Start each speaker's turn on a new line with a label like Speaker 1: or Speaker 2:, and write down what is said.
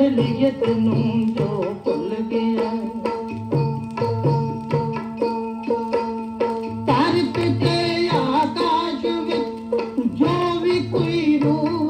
Speaker 1: ਅਸਲੀਅਤ ਨੂੰ ਜੋ ਭੁੱਲ ਗਿਆ। ਤਰਤ ਤੇ ਆਕਾਸ਼ ਵਿੱਚ ਜੋ ਵੀ ਕੋਈ ਰੂਹ